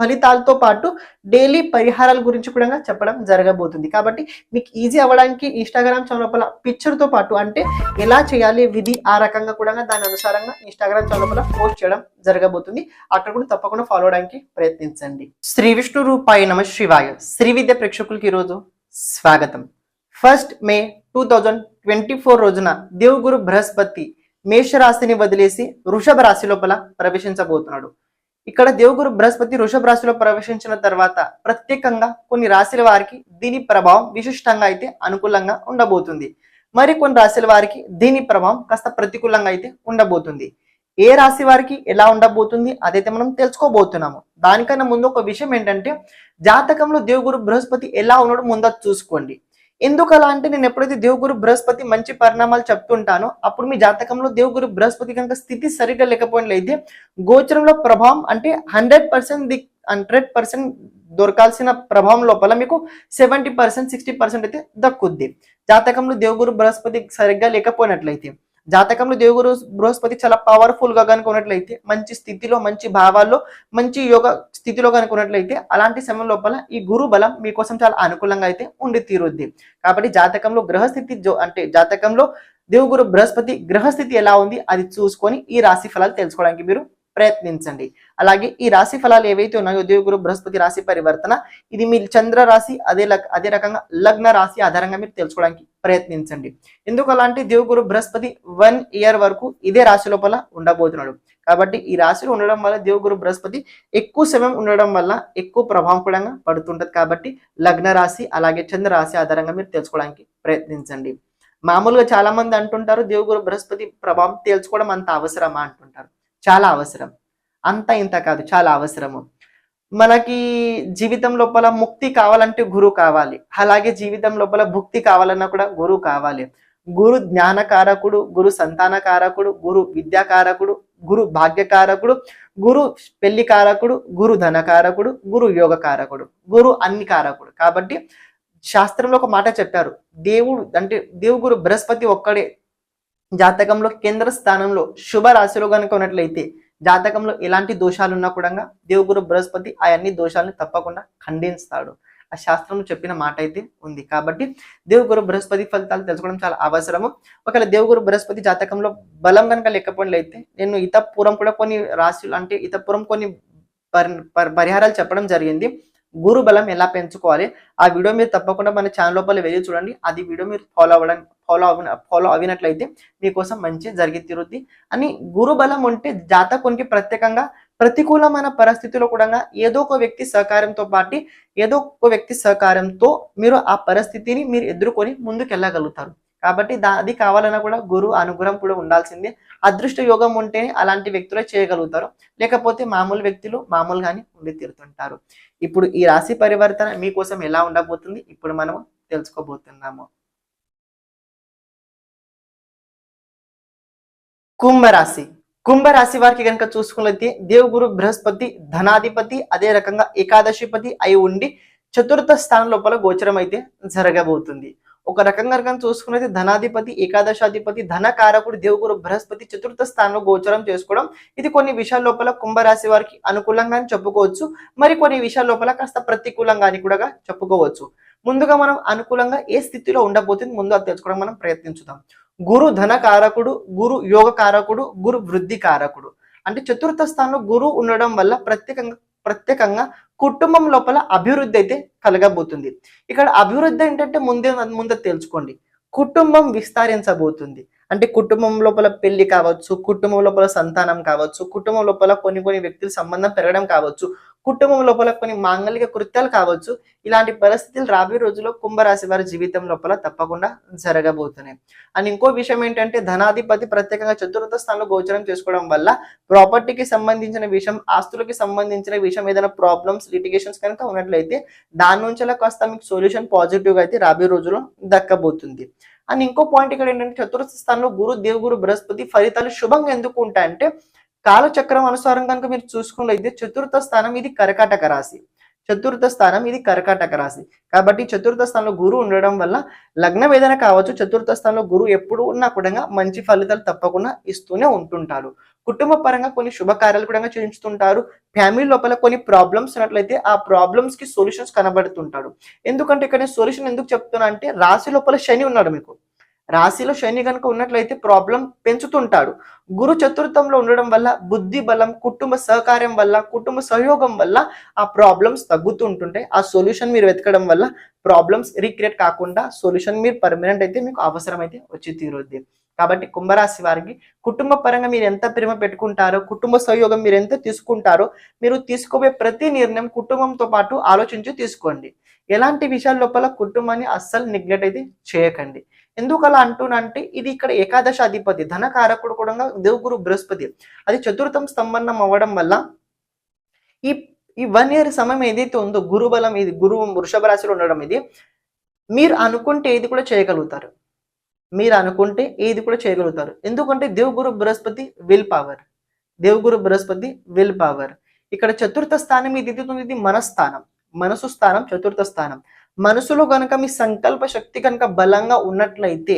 ఫలితాలతో పాటు డైలీ పరిహారాల గురించి కూడా చెప్పడం జరగబోతుంది. కాబట్టి మీకు ఈజీ అవ్వడానికి ఇన్స్టాగ్రామ్ చౌలపల పిక్చర్తో పాటు అంటే ఎలా చేయాలి విధి ఆ రకంగా కూడా దాని అనుసారంగా ఇన్స్టాగ్రామ్ చౌలపల పోస్ట్ చేయడం జరగబోతుంది. అక్కడ కూడా తప్పకుండా ఫాలో అవడానికి ప్రయత్నించండి. శ్రీ విష్ణు రూపాయ నమ శివాయ. శ్రీ విద్య ప్రేక్షకులకి ఈరోజు స్వాగతం. First May two thousand twenty four రోజున దేవుగురు బృహస్పతి మేషరాశిని వదిలేసి వృషభ రాశి లోపల ప్రవేశించబోతున్నాడు. ఇక్కడ దేవుగురు బృహస్పతి వృషభ రాశిలో ప్రవేశించిన తర్వాత ప్రత్యేకంగా కొన్ని రాశుల వారికి దీని ప్రభావం విశిష్టంగా అయితే అనుకూలంగా ఉండబోతుంది. మరి కొన్ని రాశుల వారికి దీని ప్రభావం కాస్త ప్రతికూలంగా అయితే ఉండబోతుంది. ఏ రాశి వారికి ఎలా ఉండబోతుంది అదైతే మనం తెలుసుకోబోతున్నాము. దానికన్నా ముందు ఒక విషయం ఏంటంటే జాతకంలో దేవుగురు బృహస్పతి ఎలా ఉన్నాడో ముందు చూసుకోండి. ఎందుకు అలా అంటే నేను ఎప్పుడైతే దేవుగురు బృహస్పతి మంచి పరిణామాలు చెప్తుంటానో అప్పుడు మీ జాతకంలో దేవుగురు బృహస్పతి కనుక స్థితి సరిగ్గా లేకపోయినట్లయితే గోచరంలో ప్రభావం అంటే hundred percent the hundred percent దొరకాల్సిన ప్రభావం లోపల మీకు సెవెంటీ పర్సెంట్ సిక్స్టీ పర్సెంట్ అయితే దక్కుద్ది. జాతకంలో దేవుగురు బృహస్పతి సరిగ్గా లేకపోయినట్లయితే జాతకంలో దేవుగురు బృహస్పతి చాలా పవర్ఫుల్గా కనుక ఉన్నట్లయితే మంచి స్థితిలో మంచి భావాల్లో మంచి యోగ స్థితిలో కనుక ఉన్నట్లయితే అలాంటి సమయం లోపల ఈ గురు బలం మీకోసం చాలా అనుకూలంగా అయితే ఉండి తీరుద్ది. కాబట్టి జాతకంలో గ్రహస్థితి అంటే జాతకంలో దేవుగురు బృహస్పతి గ్రహస్థితి ఎలా ఉంది అది చూసుకొని ఈ రాశి ఫలాలు తెలుసుకోవడానికి మీరు ప్రయత్నించండి. అలాగే ఈ రాశి ఫలాలు ఏవైతే ఉన్నాయో దేవుగురు బృహస్పతి రాశి పరివర్తన ఇది మీ చంద్ర రాశి అదే అదే రకంగా లగ్న రాశి ఆధారంగా మీరు తెలుసుకోవడానికి ప్రయత్నించండి. ఎందుకు అలాంటి? దేవుగురు బృహస్పతి వన్ ఇయర్ వరకు ఇదే రాశి లోపల ఉండబోతున్నాడు. కాబట్టి ఈ రాశిలో ఉండడం వల్ల దేవుగురు బృహస్పతి ఎక్కువ సమయం ఉండడం వల్ల ఎక్కువ ప్రభావం కూడా పడుతుంటది కాబట్టి లగ్న రాశి అలాగే చంద్ర రాశి ఆధారంగా మీరు తెలుసుకోవడానికి ప్రయత్నించండి. మామూలుగా చాలా మంది అంటుంటారు దేవుగురు బృహస్పతి ప్రభావం తేల్చుకోవడం అంత అవసరమా అంటుంటారు. చాలా అవసరం. అంత ఇంత కాదు చాలా అవసరము. మనకి జీవితం లోపల ముక్తి కావాలంటే గురువు కావాలి. అలాగే జీవితం లోపల భుక్తి కావాలన్నా కూడా గురువు కావాలి. గురు జ్ఞానకారకుడు గురు సంతానకారకుడు గురు విద్యాకారకుడు గురు భాగ్యకారకుడు గురు పెళ్ళి కారకుడు గురు ధనకారకుడు గురు యోగకారకుడు గురు అన్ని కారకుడు. కాబట్టి శాస్త్రంలో ఒక మాట చెప్పారు. దేవుడు అంటే దేవుగురు బృహస్పతి ఒక్కడే. జాతకంలో కేంద్ర స్థానంలో శుభ రాశిలో కనుక ఉన్నట్లయితే జాతకంలో ఎలాంటి దోషాలు ఉన్నా కూడా దేవుగురు బృహస్పతి ఆ అన్ని దోషాలను తప్పకుండా ఖండిస్తాడు. ఆ శాస్త్రం చెప్పిన మాట అయితే ఉంది. కాబట్టి దేవుగురు బృహస్పతి ఫలితాలు తెలుసుకోవడం చాలా అవసరము. ఒకవేళ దేవుగురు బృహస్పతి జాతకంలో బలం కనుక లేకపోయినట్లయితే నేను ఇతపూర్వం కూడా కొన్ని రాశులు అంటే ఇతపూర్వం కొన్ని పరి- పరి- పరిహారాలు చెప్పడం జరిగింది. గురు బలం ఎలా పెంచుకోవాలి? ఆ వీడియో మీరు తప్పకుండా మన ఛానల్ లోపల వెళ్ళి చూడండి. అది వీడియో మీరు ఫాలో అవ్వడం ఫాలో అవ ఫాలో అవినట్లయితే మీకోసం మంచి జరిగి తీరుద్ది. అని గురు బలం ఉంటే జాతకునికి ప్రత్యేకంగా ప్రతికూలమైన పరిస్థితిలో కూడా ఏదో ఒక వ్యక్తి సహకారంతో పాటు ఏదో ఒక వ్యక్తి సహకారంతో మీరు ఆ పరిస్థితిని మీరు ఎదుర్కొని ముందుకు వెళ్ళగలుగుతారు కాబట్టి దా అది కావాలన్నా కూడా గురువు అనుగ్రహం కూడా ఉండాల్సిందే. అదృష్ట యోగం ఉంటేనే అలాంటి వ్యక్తులే చేయగలుగుతారు. లేకపోతే మామూలు వ్యక్తులు మామూలుగానే ఉండి తీరుతుంటారు. ఇప్పుడు ఈ రాశి పరివర్తన మీకోసం ఎలా ఉండబోతుంది? ఇప్పుడు మనం తెలుసుకోబోతున్నాము. కుంభరాశి. కుంభరాశి వారికి కనుక చూసుకున్నట్లయితే దేవుగురు బృహస్పతి ధనాధిపతి అదే రకంగా ఏకాదశిపతి అయి ఉండి చతుర్థ స్థానం లోపల గోచరం అయితే జరగబోతుంది. ఒక రకంగా కనుక చూసుకున్నది ధనాధిపతి ఏకాదశాధిపతి ధనకారకుడు దేవుగురు బృహస్పతి చతుర్థ స్థానంలో గోచరం చేసుకోవడం. ఇది కొన్ని విషయాల లోపల కుంభరాశి వారికి అనుకూలంగా అని చెప్పుకోవచ్చు. మరి కొన్ని విషయాల లోపల కాస్త ప్రతికూలంగా అని కూడా చెప్పుకోవచ్చు. ముందుగా మనం అనుకూలంగా ఏ స్థితిలో ఉండబోతుంది ముందు అది తెలుసుకోవడం మనం ప్రయత్నించుదాం. గురు ధన కారకుడు గురు యోగ కారకుడు గురు వృద్ధి కారకుడు అంటే చతుర్థ స్థానంలో గురువు ఉండడం వల్ల ప్రత్యేకంగా ప్రత్యేకంగా కుటుంబం లోపల అభివృద్ధి అయితే కలగబోతుంది. ఇక్కడ అభివృద్ధి ఏంటంటే ముందే ముందే తెలుసుకోండి. కుటుంబం విస్తరించబోతుంది. అంటే కుటుంబం లోపల పెళ్ళి కావచ్చు కుటుంబం లోపల సంతానం కావచ్చు కుటుంబం లోపల కొన్ని కొన్ని వ్యక్తుల సంబంధం పెరగడం కావచ్చు కుటుంబం లోపల కొన్ని మాంగళిక కృత్యాలు కావచ్చు ఇలాంటి పరిస్థితులు రాబోయే రోజుల్లో కుంభరాశి వారి జీవితం లోపల తప్పకుండా జరగబోతున్నాయి. అండ్ ఇంకో విషయం ఏంటంటే ధనాధిపతి ప్రత్యేకంగా చతుర్థ స్థానంలో గోచరం చేసుకోవడం వల్ల ప్రాపర్టీకి సంబంధించిన విషయం ఆస్తులకి సంబంధించిన విషయం ఏదైనా ప్రాబ్లమ్స్ లిటిగేషన్స్ కనుక ఉన్నట్లయితే దాని నుంచి కాస్త మీకు సొల్యూషన్ పాజిటివ్గా అయితే రాబోయే రోజుల్లో దక్కబోతుంది. అండ్ ఇంకో పాయింట్ ఇక్కడ ఏంటంటే చతుర్థ స్థానంలో గురు దేవుగురు బృహస్పతి ఫలితాలు శుభంగా ఎందుకు ఉంటాయంటే కాలచక్రం అనుసారం కనుక మీరు చూసుకున్నట్లయితే చతుర్థ స్థానం ఇది కర్కాటక రాశి. చతుర్థ స్థానం ఇది కర్కాటక రాశి. కాబట్టి చతుర్థ స్థానంలో గురువు ఉండడం వల్ల లగ్నం ఏదైనా కావచ్చు చతుర్థ స్థానంలో గురువు ఎప్పుడు ఉన్నా కూడా మంచి ఫలితాలు తప్పకుండా ఇస్తూనే ఉంటుంటారు కుటుంబ పరంగా కొన్ని శుభకార్యాలు కూడా చేయించుతుంటారు. ఫ్యామిలీ లోపల కొన్ని ప్రాబ్లమ్స్ ఉన్నట్లయితే ఆ ప్రాబ్లమ్స్కి సొల్యూషన్స్ కనబడుతుంటాడు. ఎందుకంటే ఇక్కడ సొల్యూషన్ ఎందుకు చెప్తున్నా అంటే రాశి లోపల శని ఉన్నాడు మీకు. రాశిలో శని కనుక ఉన్నట్లయితే ప్రాబ్లం పెంచుతుంటాడు. గురు చతుర్థంలో ఉండడం వల్ల బుద్ధి బలం కుటుంబ సహకార్యం వల్ల కుటుంబ సహయోగం వల్ల ఆ ప్రాబ్లమ్స్ తగ్గుతుంటుంటాయి ఆ సొల్యూషన్ మీరు వెతకడం వల్ల ప్రాబ్లమ్స్ రీక్రియేట్ కాకుండా సొల్యూషన్ మీరు పర్మనెంట్ అయితే మీకు అవసరం అయితే వచ్చి తీరుద్ది కాబట్టి కుంభరాశి వారికి కుటుంబ పరంగా మీరు ఎంత ప్రేమ పెట్టుకుంటారో కుటుంబ సహయోగం మీరు ఎంత తీసుకుంటారో మీరు తీసుకోబోయే ప్రతి నిర్ణయం కుటుంబంతో పాటు ఆలోచించి తీసుకోండి. ఎలాంటి విషయాల లోపల కుటుంబాన్ని అస్సలు నెగ్లెక్ట్ అయితే చేయకండి. ఎందుకు అలా అంటున్నంటే ఇది ఇక్కడ ఏకాదశ అధిపతి ధనకారకుడు కూడా దేవుగురు బృహస్పతి. అది చతుర్థం స్తంభనం అవ్వడం వల్ల ఈ ఈ వన్ ఇయర్ సమయం ఏదైతే ఉందో గురు బలం ఇది గురువు వృషభ రాశిలో ఉండడం ఇది మీరు అనుకుంటే ఏది కూడా చేయగలుగుతారు. మీరు అనుకుంటే ఏది కూడా చేయగలుగుతారు. ఎందుకంటే దేవుగురు బృహస్పతి విల్ పవర్ దేవుగురు బృహస్పతి విల్ పవర్ ఇక్కడ చతుర్థ స్థానం ఇది ఇది మనస్థానం. మనసు స్థానం చతుర్థ స్థానం. మనసులో గనక మీ సంకల్ప శక్తి కనుక బలంగా ఉన్నట్లయితే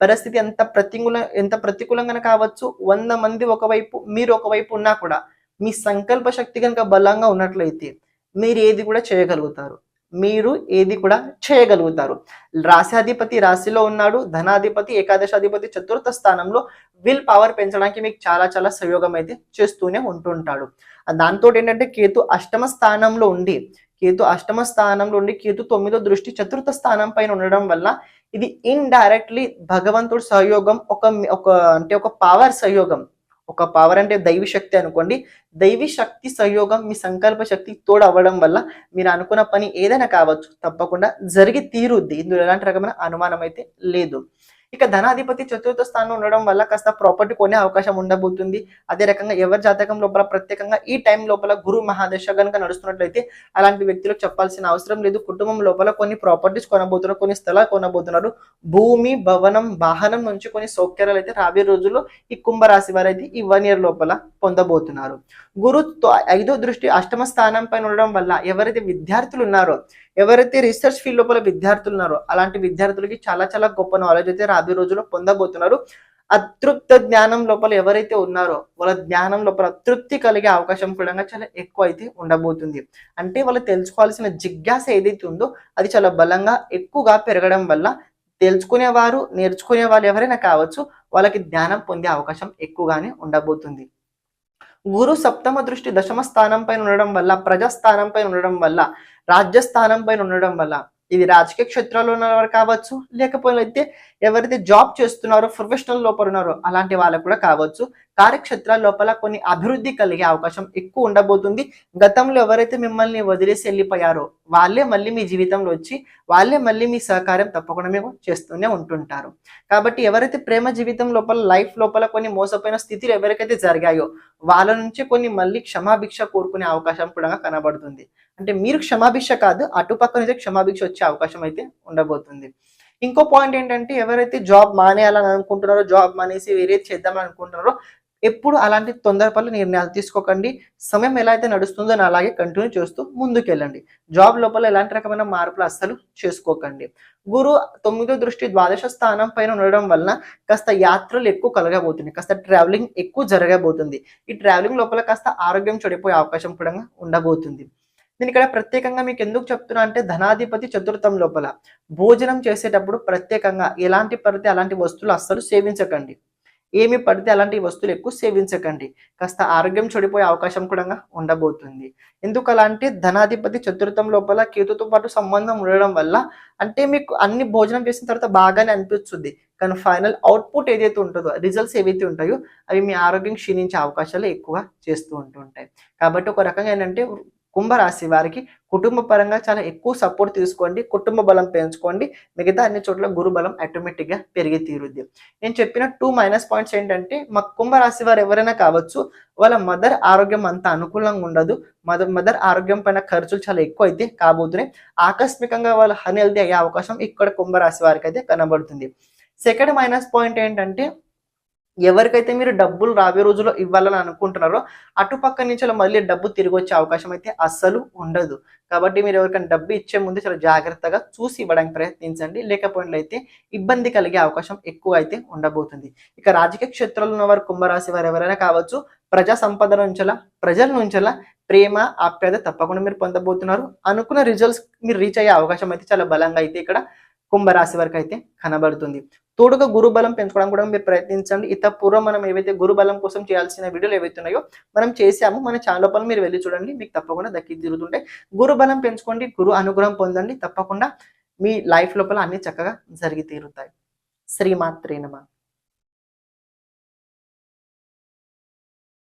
పరిస్థితి ఎంత ప్రతికూల ఎంత ప్రతికూలంగా కావచ్చు. వంద మంది ఒకవైపు మీరు ఒకవైపు ఉన్నా కూడా మీ సంకల్ప శక్తి కనుక బలంగా ఉన్నట్లయితే మీరు ఏది కూడా చేయగలుగుతారు. మీరు ఏది కూడా చేయగలుగుతారు. రాశాధిపతి రాశిలో ఉన్నాడు. ధనాధిపతి ఏకాదశాధిపతి చతుర్థ స్థానంలో విల్ పవర్ పెంచడానికి మీకు చాలా చాలా సహయోగం అయితే చేస్తూనే ఉంటుంటాడు. దాంతో ఏంటంటే కేతు అష్టమ స్థానంలో ఉండి కేతు అష్టమ స్థానంలో ఉండి కేతు తొమ్మిదో దృష్టి చతుర్థ స్థానం పైన ఉండడం వల్ల ఇది ఇన్ డైరెక్ట్లీ భగవంతుడి సహయోగం ఒక ఒక అంటే ఒక పవర్ సహయోగం. ఒక పవర్ అంటే దైవి శక్తి అనుకోండి. దైవి శక్తి సహయోగం మీ సంకల్ప శక్తి తోడు అవ్వడం వల్ల మీరు అనుకున్న పని ఏదైనా కావచ్చు తప్పకుండా జరిగి తీరుద్ది. ఇందులో ఎలాంటి రకమైన అనుమానం అయితే లేదు. ఇక ధనాధిపతి చతుర్థ స్థానం ఉండడం వల్ల కాస్త ప్రాపర్టీ కొనే అవకాశం ఉండబోతుంది. అదే రకంగా ఎవరి జాతకం లోపల ప్రత్యేకంగా ఈ టైం లోపల గురు మహాదశ కనుక నడుస్తున్నట్లయితే అలాంటి వ్యక్తులకు చెప్పాల్సిన అవసరం లేదు. కుటుంబం లోపల కొన్ని ప్రాపర్టీస్ కొనబోతున్నారు కొన్ని స్థలాలు కొనబోతున్నారు. భూమి భవనం వాహనం నుంచి కొన్ని సౌకర్యాలు అయితే రాబోయే రోజుల్లో ఈ కుంభరాశి వారు అయితే ఈ వన్ ఇయర్ లోపల పొందబోతున్నారు. గురు ఐదో దృష్టి అష్టమ స్థానం పైన ఉండడం వల్ల ఎవరైతే విద్యార్థులు ఉన్నారో ఎవరైతే రీసెర్చ్ ఫీల్డ్ లోపల విద్యార్థులు ఉన్నారో అలాంటి విద్యార్థులకి చాలా చాలా గొప్ప నాలెడ్జ్ అయితే రాబోయే రోజుల్లో పొందబోతున్నారు. అతృప్త జ్ఞానం లోపల ఎవరైతే ఉన్నారో వాళ్ళ జ్ఞానం లోపల తృప్తి కలిగే అవకాశం కూడా చాలా ఎక్కువ అయితే ఉండబోతుంది. అంటే వాళ్ళు తెలుసుకోవాల్సిన జిజ్ఞాస ఏదైతే ఉందో అది చాలా బలంగా ఎక్కువగా పెరగడం వల్ల తెలుసుకునేవారు నేర్చుకునే వాళ్ళు ఎవరైనా కావచ్చు వాళ్ళకి జ్ఞానం పొందే అవకాశం ఎక్కువగానే ఉండబోతుంది. గురు సప్తమ దృష్టి దశమ స్థానం పైన ఉండడం వల్ల ప్రజాస్థానం పైన ఉండడం వల్ల రాజ్యస్థానం పైన ఉండడం వల్ల ఇది రాజకీయ క్షేత్రాల్లో ఉన్నవారు కావచ్చు లేకపోతే ఎవరైతే జాబ్ చేస్తున్నారో ప్రొఫెషనల్ లోపల ఉన్నారో అలాంటి వాళ్ళకు కూడా కావచ్చు. కార్యక్షేత్రాల లోపల కొన్ని అభివృద్ధి కలిగే అవకాశం ఎక్కువ ఉండబోతుంది. గతంలో ఎవరైతే మిమ్మల్ని వదిలేసి వెళ్ళిపోయారో వాళ్ళే మళ్ళీ మీ జీవితంలో వచ్చి వాళ్ళే మళ్ళీ మీ సహకారం తప్పకుండా మేము చేస్తూనే ఉంటుంటారు. కాబట్టి ఎవరైతే ప్రేమ జీవితం లోపల లైఫ్ లోపల కొన్ని మోసపోయిన స్థితిలు ఎవరికైతే జరిగాయో వాళ్ళ నుంచి కొన్ని మళ్ళీ క్షమాభిక్ష కోరుకునే అవకాశం కూడా కనబడుతుంది. అంటే మీరు క్షమాభిక్ష కాదు అటుపక్క నుంచి క్షమాభిక్ష వచ్చే అవకాశం అయితే ఉండబోతుంది. ఇంకో పాయింట్ ఏంటంటే ఎవరైతే జాబ్ మానేయాలని అనుకుంటున్నారో జాబ్ మానేసి వేరే చేద్దామని అనుకుంటున్నారో ఎప్పుడు అలాంటి తొందరపల్లి నిర్ణయాలు తీసుకోకండి. సమయం ఎలా అయితే నడుస్తుందో అలాగే కంటిన్యూ చేస్తూ ముందుకెళ్ళండి. జాబ్ లోపల ఎలాంటి రకమైన మార్పులు అస్సలు చేసుకోకండి. గురు తొమ్మిదో దృష్టి ద్వాదశ స్థానం పైన ఉండడం వలన కాస్త యాత్రలు ఎక్కువ కలగబోతుంది. కాస్త ట్రావెలింగ్ ఎక్కువ జరగబోతుంది. ఈ ట్రావెలింగ్ లోపల కాస్త ఆరోగ్యం చెడిపోయే అవకాశం కూడా ఉండబోతుంది. నేను ఇక్కడ ప్రత్యేకంగా మీకు ఎందుకు చెప్తున్నా అంటే ధనాధిపతి చతుర్థం లోపల భోజనం చేసేటప్పుడు ప్రత్యేకంగా ఎలాంటి పడితే అలాంటి వస్తువులు అస్సలు సేవించకండి. ఏమి పడితే అలాంటి వస్తువులు ఎక్కువ సేవించకండి. కాస్త ఆరోగ్యం చెడిపోయే అవకాశం కూడా ఉండబోతుంది. ఎందుకు అలాంటి అంటే ధనాధిపతి చతుర్థం లోపల కేతుతో పాటు సంబంధం ఉండడం వల్ల అంటే మీకు అన్ని భోజనం చేసిన తర్వాత బాగానే అనిపిస్తుంది. కానీ ఫైనల్ అవుట్పుట్ ఏదైతే ఉంటుందో రిజల్ట్స్ ఏవైతే ఉంటాయో అవి మీ ఆరోగ్యం క్షీణించే అవకాశాలు ఎక్కువ చేస్తూ ఉంటుంటాయి. కాబట్టి ఒక రకంగా ఏంటంటే కుంభరాశి వారికి కుటుంబ పరంగా చాలా ఎక్కువ సపోర్ట్ తీసుకోండి కుటుంబ బలం పెంచుకోండి. మిగతా అన్ని చోట్ల గురు బలం ఆటోమేటిక్గా పెరిగి తీరుద్ది. నేను చెప్పిన టూ మైనస్ పాయింట్స్ ఏంటంటే మా కుంభరాశి వారు ఎవరైనా కావచ్చు వాళ్ళ మదర్ ఆరోగ్యం అంత అనుకూలంగా ఉండదు. మదర్ మదర్ ఆరోగ్యం పైన ఖర్చులు చాలా ఎక్కువ అయితే కాబోతున్నాయి. ఆకస్మికంగా వాళ్ళు అన్హెల్దీ అయ్యే అవకాశం ఇక్కడ కుంభరాశి వారికి అయితే కనబడుతుంది. సెకండ్ మైనస్ పాయింట్ ఏంటంటే ఎవరికైతే మీరు డబ్బులు రాబోయే రోజుల్లో ఇవ్వాలని అనుకుంటున్నారో అటుపక్క నుంచి అలా మళ్ళీ డబ్బు తిరిగి వచ్చే అవకాశం అయితే అస్సలు ఉండదు. కాబట్టి మీరు ఎవరికైనా డబ్బు ఇచ్చే ముందు చాలా జాగ్రత్తగా చూసి ఇవ్వడానికి ప్రయత్నించండి. లేకపోయినట్లయితే ఇబ్బంది కలిగే అవకాశం ఎక్కువ అయితే ఉండబోతుంది. ఇక రాజకీయ క్షేత్రంలో ఉన్న వారు కుంభరాశి వారు ఎవరైనా కావచ్చు ప్రజా సంపద నుంచలా ప్రజల నుంచలా ప్రేమ ఆప్యాయత తప్పకుండా మీరు పొందబోతున్నారు. అనుకున్న రిజల్ట్స్ మీరు రీచ్ అయ్యే అవకాశం అయితే చాలా బలంగా అయితే ఇక్కడ కుంభరాశి వరకు అయితే కనబడుతుంది. తోడుగా గురు బలం పెంచుకోవడానికి కూడా మీరు ప్రయత్నించండి. ఇత పూర్వం మనం ఏవైతే గురు బలం కోసం చేయాల్సిన వీడియోలు ఏవైతే ఉన్నాయో మనం చేసాము మన ఛానల్ లోపల మీరు వెళ్ళి చూడండి మీకు తప్పకుండా దక్కి తిరుగుతుంటాయి. గురు బలం పెంచుకోండి గురు అనుగ్రహం పొందండి. తప్పకుండా మీ లైఫ్ లోపల అన్ని చక్కగా జరిగి తీరుతాయి. శ్రీమాత్రేనమా